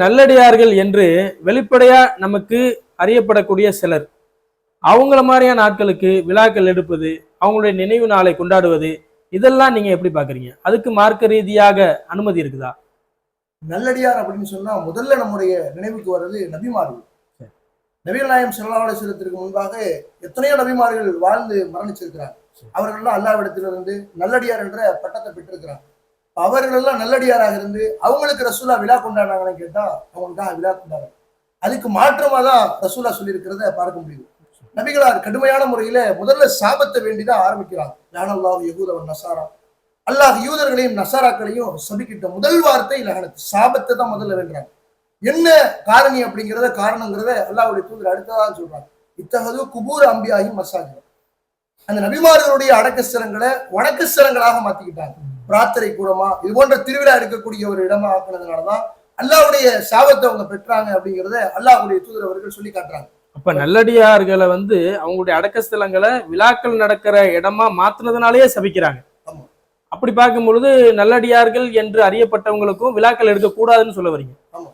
நல்லடியார்கள் என்று வெளிப்படையா நமக்கு அறியப்படக்கூடிய சிலர். அவங்கள மாதிரியான ஆட்களுக்கு விழாக்கள் எடுப்பது அவங்களுடைய நினைவு நாளை கொண்டாடுவது இதெல்லாம் நீங்க எப்படி பாக்குறீங்க அதுக்கு மார்க்க ரீதியாக அனுமதி இருக்குதா? நல்லடியார் அப்படின்னு சொன்னா முதல்ல நம்முடைய நினைவுக்கு வர்றது நபிமார்கள். நபிகள் நாயம் வஸல்லத்திற்கு முன்பாக எத்தனையோ நபிமார்கள் வாழ்ந்து மரணிச்சிருக்கிறார் சரி. அவர்கள்லாம் அல்லாவிடத்திலிருந்து நல்லடியார் என்ற பட்டத்தை பெற்றிருக்கிறார். அவர்கள் எல்லாம் நல்லடியாராக இருந்து அவங்களுக்கு ரசூலா விழா கொண்டாடுறாங்கன்னு கேட்டா அவங்களுக்காக விழா கொண்டாடுறாங்க. அதுக்கு மாற்றமா தான் ரசூலா சொல்லியிருக்கிறத பார்க்க முடியுது. நபிகளார் கடுமையான முறையில முதல்ல சாபத்தை வேண்டிதான் ஆரம்பிக்கிறாங்க. லானல்லாஹ் யகூதவன் நசாரா. அல்லாஹ் யூதர்களையும் நசாராக்களையும் சபிக்கிட்ட முதல் வார்த்தை லகனத்து சாபத்தை தான் முதல்ல வேண்டுறாங்க என்ன காரணி அப்படிங்கிறத காரணங்கிறத அல்லாவுடைய தூதர் அடுத்ததான் சொல்றாங்க. இத்தகது குபூர் அம்பியாகி மசாஜ் அந்த நபிமார்களுடைய அடக்கஸ்தலங்களை வணக்கஸ்தலங்களாக மாத்திக்கிட்டாங்க. பிரார்த்தனை கூடமா? இது போன்ற திருவிழா எடுக்கக்கூடிய ஒரு இடமா ஆக்குனதுனாலதான் அல்லாஹ்வுடைய சாபத்தை அவங்க பெற்றாங்க அப்படிங்கிறத அல்லாஹ்வுடைய தூதர் அவர்கள் சொல்லி காட்டுறாங்க. அப்ப நல்லடியார்களை வந்து அவங்களுடைய அடக்கஸ்தலங்களை விழாக்கள் நடக்கிற இடமா மாத்துனதுனாலேயே சபிக்கிறாங்க. அப்படி பார்க்கும் பொழுது நல்லடியார்கள் என்று அறியப்பட்டவங்களுக்கும் விழாக்கள் எடுக்க கூடாதுன்னு சொல்ல வரீங்க. ஆமா.